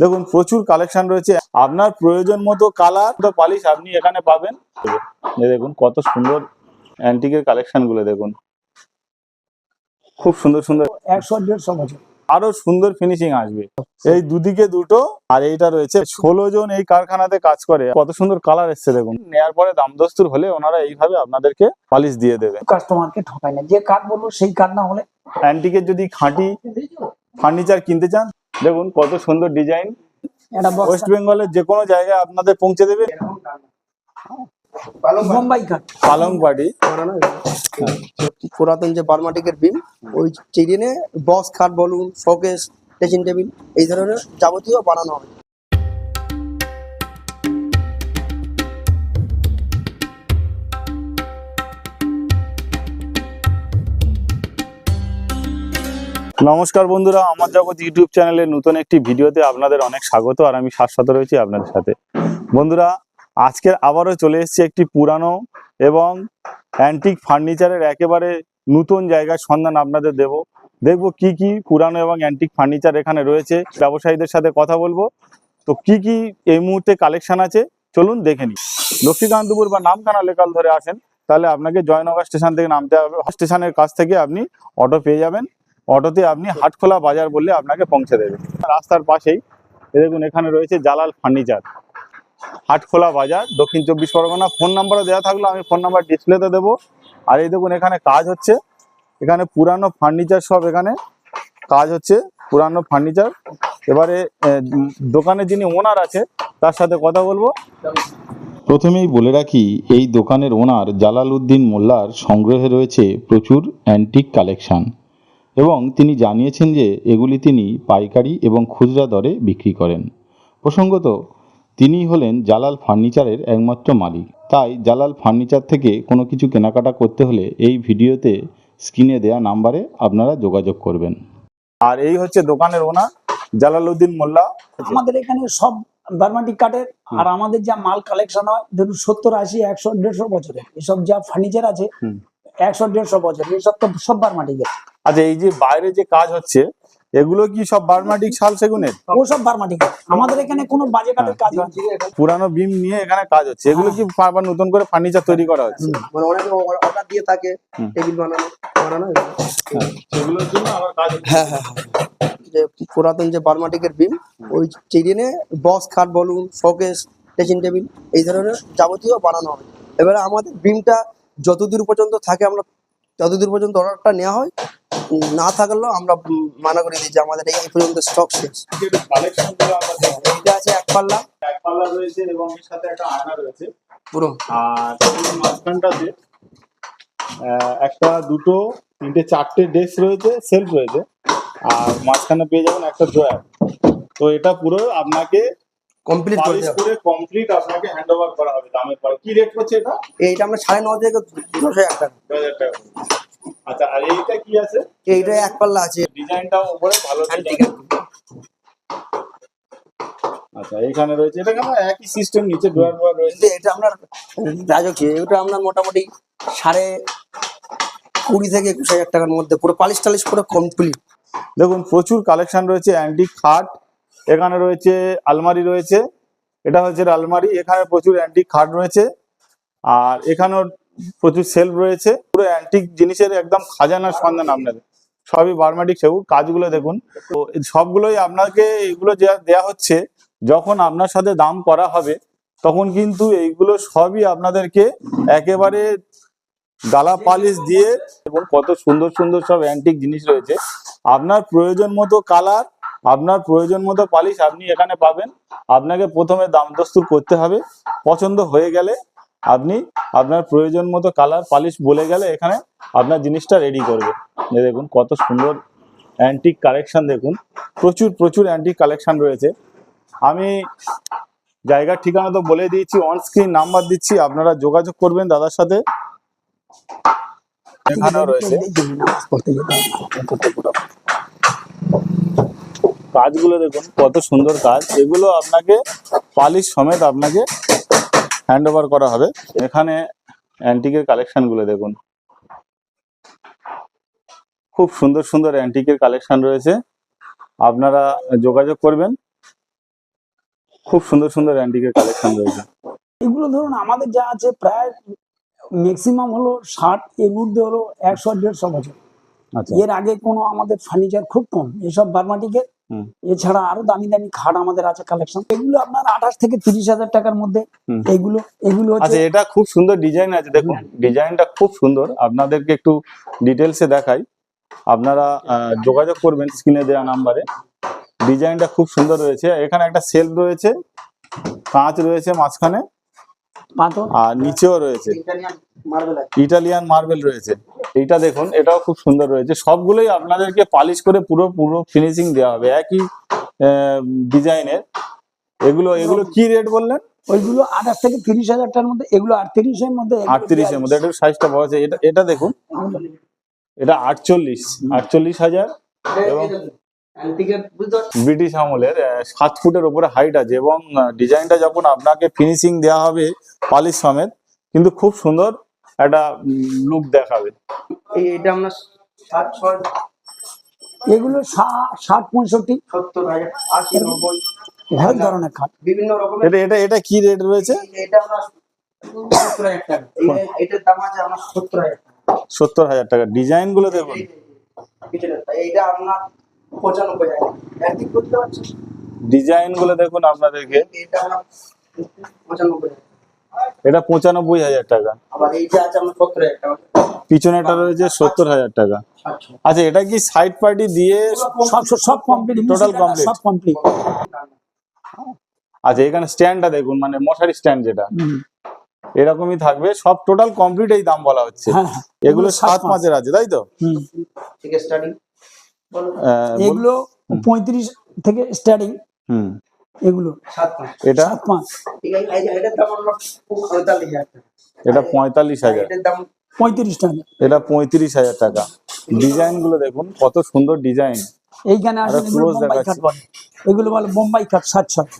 দেখুন প্রচুর কালেকশন রয়েছে। আপনার প্রয়োজন মতো কালার তো পালিশ আপনি এখানে পাবেন। দেখুন কত সুন্দর অ্যান্টিকের কালেকশনগুলো দেখুন। খুব সুন্দর সুন্দর। একশো দেড়শো বছর। আরও সুন্দর ফিনিশিং আসবে। এই দুদিকে দুটো আর এইটা রয়েছে। ষোলো জন এই কারখানাতে কাজ করে। কত সুন্দর কালার এসছে দেখুন। নেয়ার পরে দাম দস্তুর হলে ওনারা এইভাবে আপনাদেরকে পালিশ দিয়ে দেবে। কাস্টমারকে ঠকায় না। যে কাঠ বলব সেই কাঠ না হলে অ্যান্টিকের যদি খাঁটি ফার্নিচার কিনতে চান দেখুন কত সুন্দর ডিজাইন ওয়েস্ট বেঙ্গলের যে কোনো জায়গায় আপনাদের পৌঁছে দেবে। পালং পুরাতন যে বার্মাটিকের বিম ওই চিরিনে বক্স খাট বলুন শোকেস ড্রেসিং টেবিল এই ধরনের যাবতীয় বানানো হবে। নমস্কার বন্ধুরা, আমার জগৎ ইউটিউব চ্যানেলের নতুন একটি ভিডিওতে আপনাদের অনেক স্বাগত আর আমি শাশ্বত রয়েছি আপনাদের সাথে। বন্ধুরা আজকের আবারও চলে এসেছি একটি পুরানো এবং অ্যান্টিক ফার্নিচারের একেবারে নতুন জায়গার সন্ধান আপনাদের দেব। দেখব কি কি পুরানো এবং অ্যান্টিক ফার্নিচার এখানে রয়েছে, ব্যবসায়ীদের সাথে কথা বলব। তো কি কি এই মুহূর্তে কালেকশন আছে, চলুন দেখে নিই। লক্ষ্মীকান্তপুর বা নামখানা লেকাল ধরে আসেন, তাহলে আপনাকে জয়নগর স্টেশন থেকে নামতে হবে। স্টেশনের কাছ থেকে আপনি অটো পেয়ে যাবেন। অটোতে আপনি হাটখোলা বাজার বললে আপনাকে পৌঁছে দেবে। রাস্তার পাশেই দেখুন, এখানে রয়েছে জালাল ফার্নিচার। হাটখোলা বাজার, দক্ষিণ চব্বিশ পরগনা। ফোন নাম্বারও দেওয়া থাকল, আমি ফোন নাম্বার ডিসপ্লেতে দেবো। আর এই দেখুন, এখানে কাজ হচ্ছে। এখানে পুরানো ফার্নিচার সব এখানে। কাজ হচ্ছে পুরানো ফার্নিচার। এবারে দোকানের যিনি ওনার আছে, তার সাথে কথা বলব। প্রথমেই বলে রাখি, এই দোকানের ওনার জালাল উদ্দিন মোল্লার সংগ্রহে রয়েছে প্রচুর অ্যান্টিক কালেকশন এবং তিনি জানিয়েছেন যে এগুলি তিনি পাইকারি এবং খুচরা দরে বিক্রি করেন। প্রসঙ্গত তিনি হলেন জালাল ফার্নিচারের একমাত্র মালিক। তাই জালাল ফার্নিচার থেকে কোনো কিছু কেনাকাটা করতে হলে এই ভিডিওতে স্ক্রিনে দেয়া নাম্বারে আপনারা যোগাযোগ করবেন। আর এই হচ্ছে দোকানের ওনার জালালউদ্দিন মোল্লা। আমাদের এখানে সব বার্মাটিক কাঠের আর আমাদের যা মাল কালেকশন হয় ধরুন সত্তর আশি একশো দেড়শো বছরের। এসব যা ফার্নিচার আছে একশো দেড়শো বছর এসব তো সব বার্মাটিকের। আচ্ছা এই যে বাইরে যে কাজ হচ্ছে এগুলো কি সব বার্মাটিক শাল সেগুনের? ও সব বার্মাটিক আমাদের এখানে কোনো বাজে কাঠের কাজ হয় না। পুরানো বিম নিয়ে এখানে কাজ হচ্ছে। এগুলো কি আবার নতুন করে ফার্নিচার তৈরি করা হচ্ছে? মানে অনেকে অর্ডার দিয়ে থাকে। টেবিল বানানো বানানো সেগুলোর জন্য আবার কাজ হ্যাঁ হ্যাঁ হ্যাঁ। যে পুরাতন যে বার্মাটিকের বিম ওই চিরিনে বক্স খাট বলুন শোকেস ড্রেসিং টেবিল এই ধরনের যাবতীয় বানানো হবে এবারে আমাদের বিমটা যতদূর পর্যন্ত থাকে আমরা ততদূর পর্যন্ত অর্ডারটা নেওয়া হয়। না থাকলেও আমরা মানা করে দিই যে আমাদের এই পর্যন্ত স্টক শেষ। আছে এক পাল্লা। এক পাল্লা রয়েছে এবং এর সাথে একটা আয়না রয়েছে। পুরো। আর মাঝখানটাতে একটা দুটো তিনটে চারটে ডেস্ক রয়েছে সেলফ রয়েছে। আর মাঝখানে পেয়ে যাবেন একটা ড্রয়ার তো এটা পুরো আপনাকে কমপ্লিট করে করে কমপ্লিট আপনাকে হ্যান্ড ওভার করা হবে। দামের পরে। কি রেট করছে এটা? এইটা আমরা সাড়ে ন থেকে দশ হাজার টাকা। দু হাজার টাকা। আচ্ছা আর এইটা কি আছে? এইটা এক পাল্লা আছে। ডিজাইনটাও উপরে ভালো ডিজাইন। আচ্ছা এখানে রয়েছে। এটা কেন একই সিস্টেম নিচে ড্রয়ার ড্রয়ার রয়েছে। এটা আপনার রাজকীয়। এটা আপনার মোটামুটি সাড়ে কুড়ি থেকে একুশ হাজার টাকার মধ্যে। পুরো পালিশ টালিশ পুরো কমপ্লিট দেখুন প্রচুর কালেকশন রয়েছে। অ্যান্টিক খাট এখানে রয়েছে আলমারি রয়েছে। এটা হচ্ছে আলমারি। এখানে প্রচুর অ্যান্টিক খাট রয়েছে। আর এখানেও প্রচুর সেলফ রয়েছে। পুরো অ্যান্টিক জিনিসের একদম খাজানার সন্ধান আপনাদের। সবই বার্মাটিক সেগুন কাজগুলো দেখুন। তো সবগুলোই আপনাকে এগুলো যা দেওয়া হচ্ছে, যখন আপনার সাথে দাম করা হবে, তখন কিন্তু এইগুলো সবই আপনাদেরকে একেবারে গালা পালিশ দিয়ে এবং কত সুন্দর সুন্দর সব অ্যান্টিক জিনিস রয়েছে। আপনার প্রয়োজন মতো কালার আপনার প্রয়োজন মতো পালিশ আপনি এখানে পাবেন। আপনাকে প্রথমে দাম দস্তুর করতে হবে। পছন্দ হয়ে গেলে আপনি আপনার প্রয়োজন মতো কালার পালিশ বলে গেলে এখানে আপনার জিনিসটা রেডি করবে। দেখুন কত সুন্দর অ্যান্টিক কালেকশন দেখুন। প্রচুর প্রচুর অ্যান্টিক কালেকশন রয়েছে। আমি জায়গার ঠিকানা তো বলে দিয়েছি অন স্ক্রিন নাম্বার দিচ্ছি, আপনারা যোগাযোগ করবেন দাদার সাথে। রয়েছে। কাজগুলো দেখুন কত সুন্দর কাজ। এগুলো আপনাকে পালিশ সমেত আপনাকে হ্যান্ড ওভার করা হবে। এখানে অ্যান্টিকের কালেকশনগুলো দেখুন। খুব সুন্দর সুন্দর অ্যান্টিকের কালেকশন রয়েছে। আপনারা যোগাযোগ করবেন। খুব সুন্দর সুন্দর অ্যান্টিকের কালেকশন রয়েছে। এগুলো ধরুন আমাদের যা আছে প্রায় ম্যাক্সিমাম হলো ষাট এর মধ্যে হলো একশো দেড়শো বছর। আচ্ছা। এর আগে কোনো আমাদের ফার্নিচার খুব কম। এসব বার্মাটিকের। এছাড়া আরও দামি দামি খাট আমাদের আছে কালেকশন এগুলো আপনার আঠাশ থেকে তিরিশ হাজার টাকার মধ্যে। এগুলো এগুলো আচ্ছা হচ্ছে এটা খুব সুন্দর ডিজাইন আছে। দেখুন ডিজাইনটা খুব সুন্দর। আপনাদেরকে একটু ডিটেলসে দেখাই। আপনারা যোগাযোগ করবেন স্ক্রিনে দেওয়া নাম্বারে ডিজাইনটা খুব সুন্দর রয়েছে। এখানে একটা সেলফ রয়েছে কাঁচ রয়েছে মাঝখানে। আর নিচেও রয়েছে। ইটালিয়ান মার্বেল রয়েছে। এইটা দেখুন এটাও খুব সুন্দর রয়েছে। সবগুলোই আপনাদেরকে পালিশ করে পুরো পুরো ফিনিশিং দেওয়া হবে। একই ডিজাইনের এগুলো এগুলো কি রেট বললেন? ওইগুলো আঠাশ থেকে তিরিশ হাজার টাকার মধ্যে এগুলো আটত্রিশের মধ্যে আটত্রিশের মধ্যে একটু সাইজটা বড় আছে। এটা এটা দেখুন। এটা আটচল্লিশ আটচল্লিশ হাজার। এবং ব্রিটিশ আমলের সাত ফুটের উপরে হাইট আছে এবং ডিজাইনটা যখন আপনাকে ফিনিশিং দেওয়া হবে পালিশ সমেত কিন্তু খুব সুন্দর একটা লুক দেখাবে। এটা আমরা ষাট ছয় এগুলো ষাট পঁয়ষট্টি। সত্তর হাজার আশি নব্বই। ধরনের খাট। বিভিন্ন রকমের এটা এটা এটা কি রেট রয়েছে? এটা আমরা সত্তর হাজার টাকা। এটার দাম আছে আমরা সত্তর হাজার টাকা। সত্তর হাজার টাকা। ডিজাইনগুলো দেখুন। এইটা আপনার পঁচানব্বই করতে পারছেন ডিজাইনগুলো দেখুন আপনাদেরকে। এটা পঁচানব্বই হাজার। এটা পঁচানব্বই হাজার টাকা। আবার এইটা আছে আমরা সত্তর হাজার টাকা। পিছনেটা রয়েছে সত্তর হাজার টাকা। আচ্ছা। এটা কি সাইড পার্টি দিয়ে সব কমপ্লিট complete. সব কমপ্লিট আচ্ছা এখানে স্ট্যান্ডটা দেখুন মানে মশারি স্ট্যান্ড যেটা। এরকমই থাকবে সব টোটাল কমপ্লিট এই দাম বলা হচ্ছে। হ্যাঁ হ্যাঁ। এগুলো সাত পাঁচের আছে তাই তো? হুম। থেকে স্টার্টিং বলো আহ, বল- এগুলো পঁয়ত্রিশ থেকে স্টার্টিং হুম। এগুলো। এটা? সাত এটা পঁয়তাল্লিশ হাজার। পঁয়ত্রিশ টাকা। এটা পঁয়ত্রিশ হাজার টাকা। ডিজাইনগুলো দেখুন কত সুন্দর ডিজাইন। এইখানে আরও এগুলো বলে বোম্বাই খাট সাত ছয়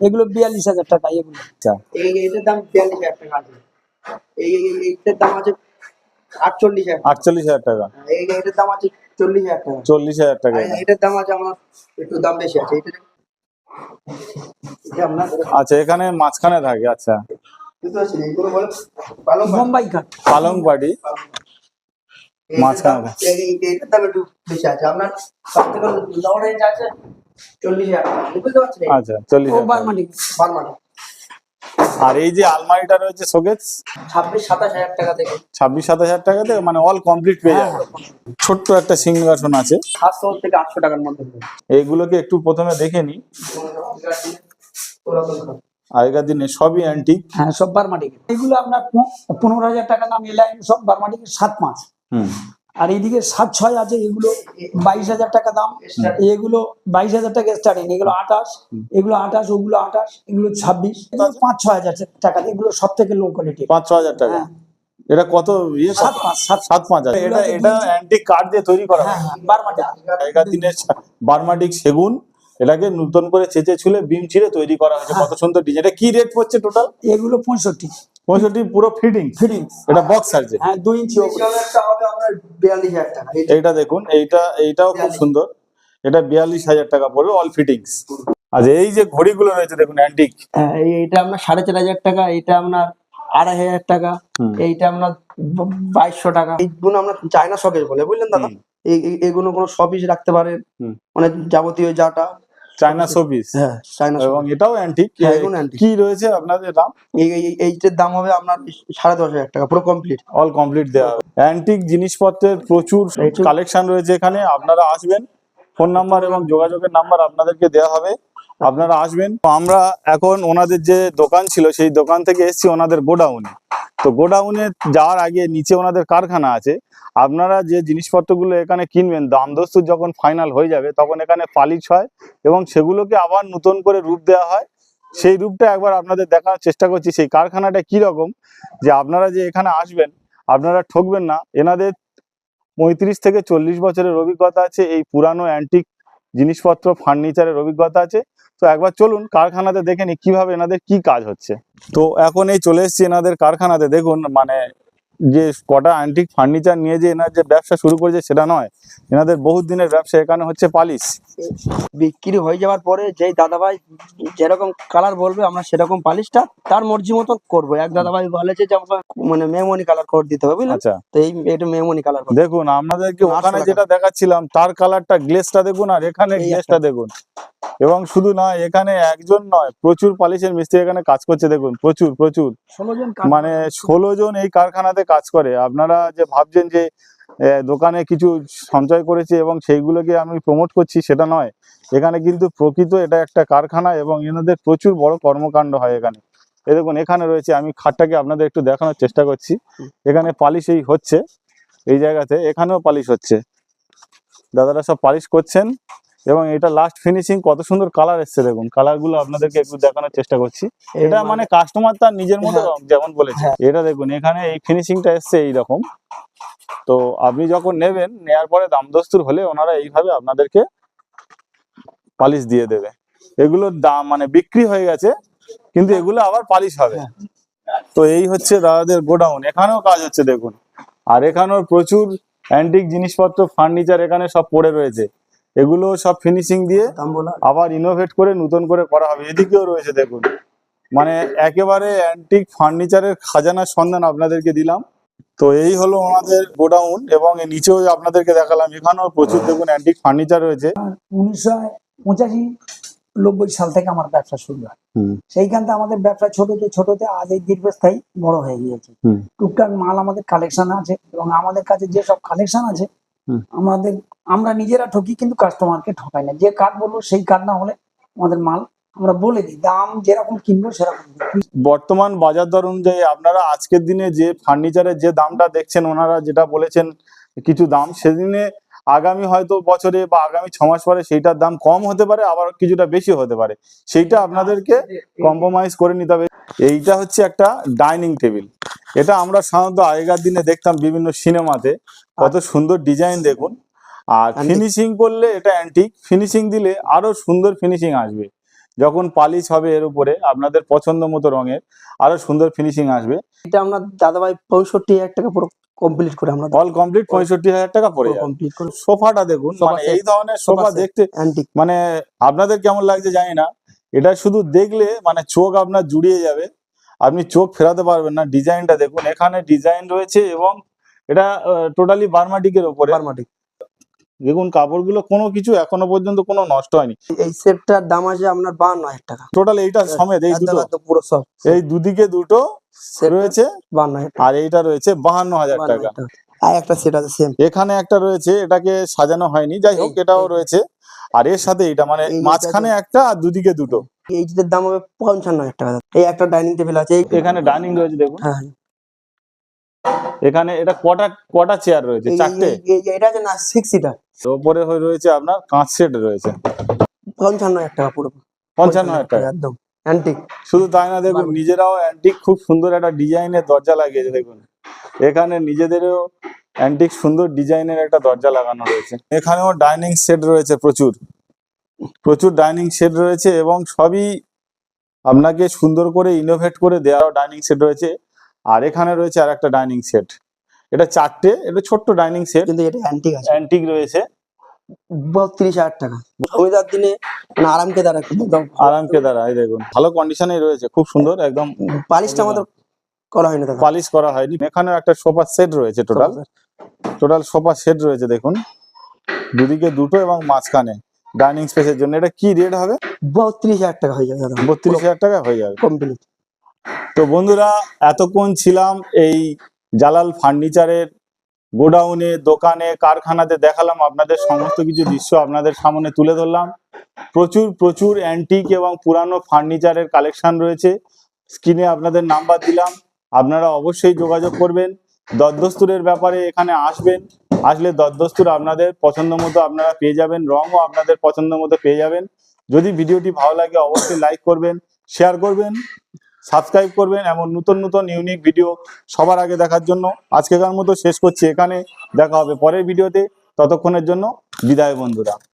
এগুলো বিয়াল্লিশ হাজার টাকা এগুলো। আচ্ছা। এটার দাম বিয়াল্লিশ হাজার টাকা এইটার দাম আছে আটচল্লিশ হাজার টাকা। আটচল্লিশ হাজার টাকা। এই এটার দাম আছে চল্লিশ হাজার টাকা। চল্লিশ হাজার টাকা। এটার দাম আছে আমার একটু দাম বেশি আছে এটা এটা আচ্ছা এখানে মাঝখানে থাকে আচ্ছা। পালং পাটি মাঝখানে। এটার দাম একটু বেশি আছে। আপনার সব থেকে লো রেঞ্জ আছে চল্লিশ হাজার বুঝতে পারছেন? আচ্ছা চল্লিশ। বারমাটি বারমাটি আর এই যে আলমারিটা রয়েছে শোকেস ছাব্বিশ সাতাশ হাজার টাকা থেকে। ছাব্বিশ সাতাশ হাজার টাকাতে মানে অল কমপ্লিট পেয়ে হ্যাঁ, যাবে ছোট্ট একটা সিংহাসন আছে। সাতশো থেকে আটশো টাকার মধ্যে এইগুলোকে একটু প্রথমে দেখে নি আগেকার দিনে সবই অ্যান্টিক হ্যাঁ সব বারমাটি এগুলো আপনার পনেরো হাজার টাকা দাম এ লাইন সব বারমাটি সাত পাঁচ হুম। আর এইদিকে সাত ছয় আছে এগুলো বাইশ হাজার টাকা দাম। এগুলো বাইশ হাজার টাকা স্টার্টিং এগুলো আঠাশ এগুলো আঠাশ ওগুলো আঠাশ এগুলো ছাব্বিশ পাঁচ ছয় হাজার টাকা এগুলো সব থেকে লো কোয়ালিটি পাঁচ ছ হাজার টাকা? হ্যাঁ। এটা কত ইয়ে? সাত পাঁচ সাত পাঁচ। হাজার। এটা এটা অ্যান্টিক কাঠ দিয়ে তৈরি করা হ্যাঁ। হয় হ্যাঁ বারমাটি আগেকার দিনে বার্মাটিক সেগুন এটাকে নতুন করে চেঁচে ছুলে বিম ছিঁড়ে তৈরি করা হয়েছে। কত সুন্দর ডিজাইন এটা কি রেট পড়ছে টোটাল এগুলো পঁয়ষট্টি। পঁয়ষট্টি পুরো ফিটিং ফিটিং এটা বক্স আছে হ্যাঁ দুই ইঞ্চি বিয়াল্লিশ হাজার টাকা। এই এইটা দেখুন এইটা এইটাও খুব সুন্দর। এটা বিয়াল্লিশ হাজার টাকা পড়বে অল ফিটিংস আচ্ছা এই যে ঘড়িগুলো রয়েছে দেখুন অ্যান্টিক হ্যাঁ, এইটা আপনার সাড়ে চার হাজার টাকা এইটা আপনার আড়াই হাজার টাকা এইটা আপনার বাইশশো টাকা। এইগুলো আমরা চায়না শখের বলে বুঝলেন দাদা? এগুলো কোনো শপিস রাখতে পারেন মানে যাবতীয় যাটা চায়না শোপিস হ্যাঁ চায়না এবং এটাও অ্যান্টিক হ্যাঁ, কি রয়েছে আপনাদের দাম? এইটার দাম হবে আপনার সাড়ে দশ হাজার টাকা পুরো কমপ্লিট অল কমপ্লিট দেওয়া হবে। অ্যান্টিক জিনিসপত্রের প্রচুর। কালেকশন রয়েছে এখানে। আপনারা আসবেন। ফোন নাম্বার এবং যোগাযোগের নাম্বার আপনাদেরকে দেওয়া হবে। আপনারা আসবেন। আমরা এখন ওনাদের যে দোকান ছিল, সেই দোকান থেকে এসেছি ওনাদের গোডাউনে। তো গোডাউনে যাওয়ার আগে নিচে ওনাদের কারখানা আছে। আপনারা যে জিনিসপত্রগুলো এখানে কিনবেন দাম দস্তুর যখন ফাইনাল হয়ে যাবে, তখন এখানে পালিশ হয় এবং সেগুলোকে আবার নতুন করে রূপ দেওয়া হয়। সেই রূপটা একবার আপনাদের দেখানোর চেষ্টা করছি, সেই কারখানাটা কি রকম যে আপনারা যে এখানে আসবেন, আপনারা ঠকবেন না। এনাদের পঁয়ত্রিশ থেকে চল্লিশ বছরের অভিজ্ঞতা আছে, এই পুরানো অ্যান্টিক জিনিসপত্র ফার্নিচারের অভিজ্ঞতা আছে। তো একবার চলুন কারখানাতে দেখে নি কীভাবে এনাদের কি কাজ হচ্ছে। তো এখন এই চলে এসছি এনাদের কারখানাতে। দেখুন মানে যে কটা অ্যান্টিক ফার্নিচার নিয়ে যে এনার যে ব্যবসা শুরু করেছে সেটা নয়, এনাদের বহু দিনের ব্যবসা। এখানে হচ্ছে পালিশ। বিক্রি হয়ে যাওয়ার পরে যেই দাদাভাই যেরকম কালার বলবে আমরা সেরকম পালিশটা তার মর্জি মতন করব। এক দাদাভাই বলেছে যে আমাকে মানে মেমনি কালার করে দিতে হবে বুঝলেন আচ্ছা। তো এই এটা মেমনি কালার দেখুন আপনাদেরকে ওখানে যেটা দেখাচ্ছিলাম তার কালারটা গ্লেসটা দেখুন আর এখানে গ্লেসটা দেখুন। এবং শুধু নয় এখানে একজন নয় প্রচুর পালিশের মিস্ত্রি এখানে কাজ করছে দেখুন প্রচুর প্রচুর। মানে ষোলো জন এই কারখানাতে কাজ করে। আপনারা যে ভাবছেন যে দোকানে কিছু সঞ্চয় করেছি এবং সেইগুলোকে আমি প্রমোট করছি, সেটা নয়। এখানে কিন্তু প্রকৃত এটা একটা কারখানা এবং এনাদের প্রচুর বড় কর্মকাণ্ড হয় এখানে। এ দেখুন, এখানে রয়েছে, আমি খাটটাকে আপনাদের একটু দেখানোর চেষ্টা করছি। এখানে পালিশ এই হচ্ছে, এই জায়গাতে এখানেও পালিশ হচ্ছে। দাদারা সব পালিশ করছেন। এবং এটা লাস্ট ফিনিশিং কত সুন্দর কালার এসছে দেখুন। কালারগুলো আপনাদেরকে একটু দেখানোর চেষ্টা করছি। এটা মানে কাস্টমার তার নিজের মতো হ্যাঁ। যেমন বলেছে। এটা দেখুন এখানে এই ফিনিশিংটা এসছে এইরকম। তো আপনি যখন নেবেন নেয়ার পরে দাম দস্তুর হলে ওনারা এইভাবে আপনাদেরকে পালিশ দিয়ে দেবে। এগুলোর দাম মানে বিক্রি হয়ে গেছে কিন্তু এগুলো আবার পালিশ হবে। তো এই হচ্ছে দাদাদের গোডাউন। এখানেও কাজ হচ্ছে দেখুন। আর এখানেও প্রচুর অ্যান্টিক জিনিসপত্র ফার্নিচার এখানে সব পড়ে রয়েছে। এগুলো সব ফিনিশিং দিয়ে আবার ইনোভেট করে নতুন করে করা হবে। এদিকেও রয়েছে দেখুন। মানে একেবারে অ্যান্টিক ফার্নিচারের খাজানার সন্ধান আপনাদেরকে দিলাম। তো এই হলো আমাদের গোডাউন এবং নিচেও আপনাদেরকে দেখালাম এখানেও প্রচুর দেখুন অ্যান্টিক ফার্নিচার রয়েছে। উনিশশো পঁচাশি নব্বই সাল থেকে আমার ব্যবসা শুরু হয়। সেইখান থেকে আমাদের ব্যবসা ছোটতে ছোটতে আজ এই দীর্ঘস্থায়ী বড় হয়ে গিয়েছে। টুকটাক মাল আমাদের কালেকশন আছে এবং আমাদের কাছে যে সব কালেকশন আছে। আমাদের আমরা নিজেরা ঠকি কিন্তু কাস্টমারকে ঠকাই না। যে কার্ড বলব সেই কার্ড না হলে আমাদের মাল আমরা বলে দিই। দাম যেরকম কিনবো সেরকম। বর্তমান বাজার দর অনুযায়ী আপনারা আজকের দিনে যে ফার্নিচারের যে দামটা দেখছেন ওনারা যেটা বলেছেন কিছু দাম সেদিনে আগামী হয়তো বছরে বা আগামী ছ মাস পরে সেইটার দাম কম হতে পারে আবার কিছুটা বেশি হতে পারে। সেইটা আপনাদেরকে কম্প্রোমাইজ করে নিতে হবে। এইটা হচ্ছে একটা ডাইনিং টেবিল এটা আমরা সাধারণত আগেকার দিনে দেখতাম বিভিন্ন সিনেমাতে কত সুন্দর ডিজাইন দেখুন। আর ফিনিশিং করলে এটা অ্যান্টিক ফিনিশিং দিলে আরও সুন্দর ফিনিশিং আসবে। যখন পালিশ হবে এর উপরে আপনাদের পছন্দ মতো রঙের আরও সুন্দর ফিনিশিং আসবে। এটা আমরা দাদাভাই পঁয়ষট্টি হাজার টাকা পুরো কমপ্লিট করে আমরা অল কমপ্লিট পঁয়ষট্টি হাজার টাকা পড়ে কমপ্লিট করে। সোফাটা দেখুন মানে এই ধরনের সোফা দেখতে অ্যান্টিক মানে আপনাদের কেমন লাগছে জানি না। এটা শুধু দেখলে মানে চোখ আপনার জুড়িয়ে যাবে। আপনি চোখ ফেরাতে পারবেন না। ডিজাইনটা দেখুন এখানে ডিজাইন রয়েছে এবং এটা টোটালি বার্মাটিকের ওপরে বারমাটিক। দেখুন কাপড়গুলো কোনো কিছু এখনও পর্যন্ত কোনো নষ্ট হয়নি। এই সেটটার দাম আছে আপনার বান্ন হাজার টাকা। টোটাল এইটা সমেত এই দুটো। পুরো সব। এই দুদিকে দুটো রয়েছে বান্ন আর এইটা রয়েছে বাহান্ন হাজার টাকা। আর একটা সেট আছে সেম এখানে একটা রয়েছে এটাকে সাজানো হয়নি যাই হোক এটাও রয়েছে। আর এর সাথে এটা মানে মাঝখানে একটা আর দুদিকে দুটো। এইটার দাম হবে পঞ্চান্ন হাজার টাকা। এই একটা ডাইনিং টেবিল আছে এই- এখানে ডাইনিং রয়েছে দেখুন। হ্যাঁ। এখানে এটা কটা কটা চেয়ার রয়েছে? চারটে? এটা আছে না সিক্স সিটার ওপরে হয়ে রয়েছে আপনার কাঁচ সেট রয়েছে। পঞ্চান্ন হাজার টাকা পুরো। পঞ্চান্ন হাজার টাকা। একদম অ্যান্টিক শুধু তাই না দেখুন নিজেরাও অ্যান্টিক খুব সুন্দর একটা ডিজাইনের দরজা লাগিয়েছে দেখুন। এখানে নিজেদেরও অ্যান্টিক সুন্দর ডিজাইনের একটা দরজা লাগানো রয়েছে। এখানেও ডাইনিং সেট রয়েছে প্রচুর। প্রচুর ডাইনিং সেট রয়েছে এবং সবই আপনাকে সুন্দর করে ইনোভেট করে দেওয়া ডাইনিং সেট রয়েছে। আর এখানে রয়েছে আর একটা ডাইনিং সেট এটা চারটে এটা ছোট্ট ডাইনিং সেট কিন্তু এটা অ্যান্টিক আছে। অ্যান্টিক রয়েছে। বত্রিশ হাজার টাকা। জমিদার দিনে মানে আরামকে দ্বারা একদম আরাম কেদারা এই দেখুন। ভালো কন্ডিশনে রয়েছে খুব সুন্দর একদম পালিশটা আমাদের করা হয়নি পালিশ করা হয়নি। এখানেও একটা সোফা সেট রয়েছে টোটাল টোটাল সোফা সেট রয়েছে দেখুন। দুদিকে দুটো এবং মাঝখানে ডাইনিং স্পেসের জন্য। এটা কি রেট হবে? বত্রিশ হাজার টাকা হয়ে যাবে বত্রিশ হাজার টাকা হয়ে যাবে। কমপ্লিট তো বন্ধুরা, এতক্ষণ ছিলাম এই জালাল ফার্নিচারের গোডাউনে, দোকানে, কারখানাতে, দেখালাম আপনাদের সমস্ত কিছু দৃশ্য আপনাদের সামনে তুলে ধরলাম। প্রচুর প্রচুর অ্যান্টিক এবং পুরানো ফার্নিচারের কালেকশন রয়েছে। স্ক্রিনে আপনাদের নাম্বার দিলাম। আপনারা অবশ্যই যোগাযোগ করবেন। দদ্দস্তুরের ব্যাপারে এখানে আসবেন। আসলে দদ্দস্তুর আপনাদের পছন্দ মতো আপনারা পেয়ে যাবেন, রঙও আপনাদের পছন্দ মতো পেয়ে যাবেন। যদি ভিডিওটি ভালো লাগে, অবশ্যই লাইক করবেন শেয়ার করবেন। সাবস্ক্রাইব করবেন এমন নতুন নতুন ইউনিক ভিডিও সবার আগে দেখার জন্য। আজকেকার মতো শেষ করছি এখানে। দেখা হবে পরের ভিডিওতে ততক্ষণের জন্য বিদায় বন্ধুরা।